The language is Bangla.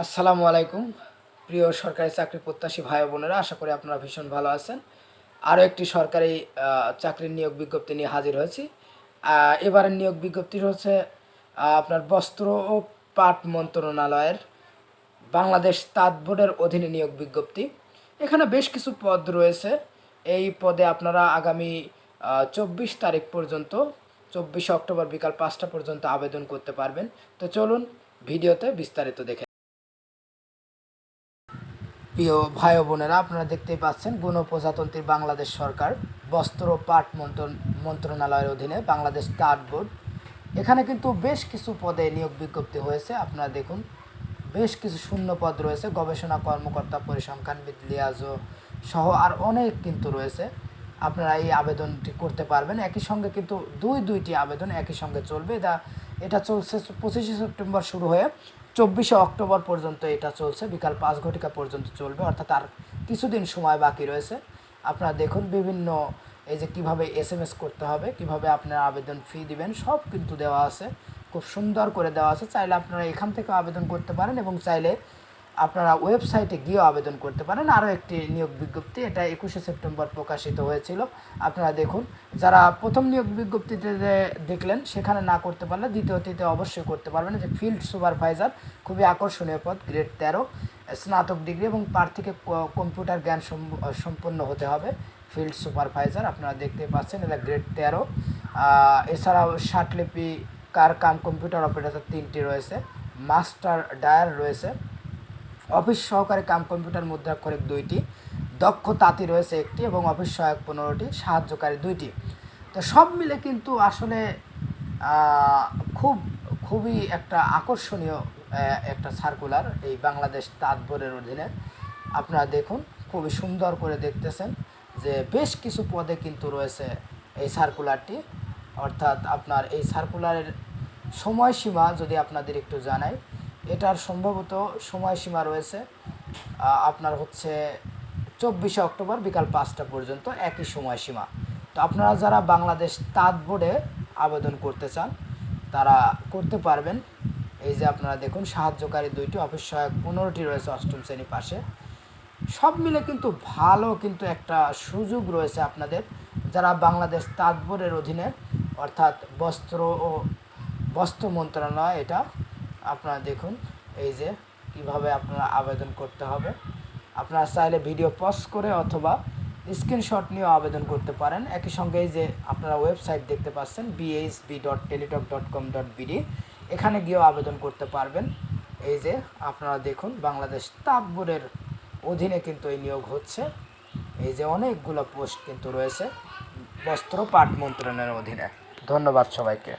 আসসালামু আলাইকুম, প্রিয় সরকারি চাকরি প্রত্যাশী ভাই বোনেরা, আশা করি আপনারা ভীষণ ভালো আছেন। আরও একটি সরকারি চাকরির নিয়োগ বিজ্ঞপ্তি নিয়ে হাজির হয়েছি। এবারের নিয়োগ বিজ্ঞপ্তি হচ্ছে আপনার বস্ত্র ও পাট মন্ত্রণালয়ের বাংলাদেশ তাঁত বোর্ডের অধীনে নিয়োগ বিজ্ঞপ্তি। এখানে বেশ কিছু পদ রয়েছে। এই পদে আপনারা আগামী চব্বিশ তারিখ পর্যন্ত, চব্বিশে অক্টোবর বিকাল পাঁচটা পর্যন্ত আবেদন করতে পারবেন। তো চলুন ভিডিওতে বিস্তারিত দেখে প্রিয় ভাই বোনেরা, আপনারা দেখতেই পাচ্ছেন গণপ্রজাতন্ত্রী বাংলাদেশ সরকার বস্ত্র পাট মন্ত্রণ, মন্ত্রণালয়ের অধীনে বাংলাদেশ তাঁত বোর্ড। এখানে কিন্তু বেশ কিছু পদে নিয়োগ বিজ্ঞপ্তি হয়েছে, আপনারা দেখুন। বেশ কিছু শূন্য পদ রয়েছে, গবেষণা কর্মকর্তা পরিসংখ্যানবিদ লিয়াজো সহ আর অনেক কিন্তু রয়েছে। আপনারা এই আবেদনটি করতে পারবেন। একই সঙ্গে কিন্তু দুই দুইটি আবেদন একই সঙ্গে চলবে। এটা চলছে পঁচিশে সেপ্টেম্বর শুরু হয়ে চব্বিশে অক্টোবর পর্যন্ত এটা চলছে, বিকাল পাঁচ ঘটিকা পর্যন্ত চলবে, অর্থাৎ আর কিছুদিন সময় বাকি রয়েছে। আপনারা দেখুন বিভিন্ন, এই যে কীভাবে এস এম এস করতে হবে, কীভাবে আপনারা আবেদন ফি দিবেন, সব কিন্তু দেওয়া আছে। খুব সুন্দর করে দেওয়া আছে। চাইলে আপনারা এখান থেকে আবেদন করতে পারেন এবং চাইলে আপনারা ওয়েবসাইটে গিয়েও আবেদন করতে পারেন। আরও একটি নিয়োগ বিজ্ঞপ্তি, এটা একুশে সেপ্টেম্বর প্রকাশিত হয়েছিল। আপনারা দেখুন, যারা প্রথম নিয়োগ বিজ্ঞপ্তিতে দেখলেন, সেখানে না করতে পারলে দ্বিতীয়টিতে অবশ্যই করতে পারবেন। যে ফিল্ড সুপারভাইজার খুবই আকর্ষণীয় পদ গ্রেড তেরো, স্নাতক ডিগ্রি এবং প্রার্থীকে কম্পিউটার জ্ঞান সম- সম্পন্ন হতে হবে। ফিল্ড সুপারভাইজার আপনারা দেখতে পাচ্ছেন, এটা গ্রেড তেরো। এছাড়াও ষাটলিপি কার কাম কম্পিউটার অপারেটর তিনটি রয়েছে। মাস্টার ডায়ার রয়েছে। অফিস সহকারী কাম কম্পিউটার মুদ্রা করে দুইটি, দক্ষ তাঁতি রয়েছে একটি এবং অফিস সহায়ক পনেরোটি, সাহায্যকারী দুইটি। তো সব মিলে কিন্তু আসলে খুব, খুবই একটা আকর্ষণীয় একটা সার্কুলার এই বাংলাদেশ তাঁত বোর্ডের অধীনে। আপনারা দেখুন, খুবই সুন্দর করে দেখতেছেন যে বেশ কিছু পদে কিন্তু রয়েছে এই সার্কুলারটি অর্থাৎ আপনার এই সার্কুলারের সময়সীমা যদি আপনাদের একটু জানাই এটার সম্ভবত সময়সীমা রয়েছে আপনার হচ্ছে চব্বিশে অক্টোবর বিকাল পাঁচটা পর্যন্ত একই সময়সীমা। তো আপনারা যারা বাংলাদেশ তাঁত বোর্ডে আবেদন করতে চান, তারা করতে পারবেন। এই যে আপনারা দেখুন, সাহায্যকারী দুইটি, অফিস সহায়ক পনেরোটি রয়েছে অষ্টম শ্রেণি পাশে। সব মিলে কিন্তু ভালো কিন্তু একটা সুযোগ রয়েছে আপনাদের। যারা বাংলাদেশ তাঁত বোর্ডের অধীনে, অর্থাৎ বস্ত্র ও বস্ত্র মন্ত্রণালয়, এটা আপনারা দেখুন এই যে কীভাবে আপনারা আবেদন করতে হবে। আপনারা চাইলে ভিডিও পজ করে অথবা স্ক্রিনশট নিয়েও আবেদন করতে পারেন। একই সঙ্গে এই যে আপনারা ওয়েবসাইট দেখতে পাচ্ছেন BHB dot Teletalk dot com dot BD এখানে গিয়েও আবেদন করতে পারবেন। এই যে আপনারা দেখুন বাংলাদেশ তাঁত বোর্ডের অধীনে কিন্তু এই নিয়োগ হচ্ছে। এই যে অনেকগুলো পোস্ট কিন্তু রয়েছে বস্ত্র পাট মন্ত্রণালয়ের অধীনে। ধন্যবাদ সবাইকে।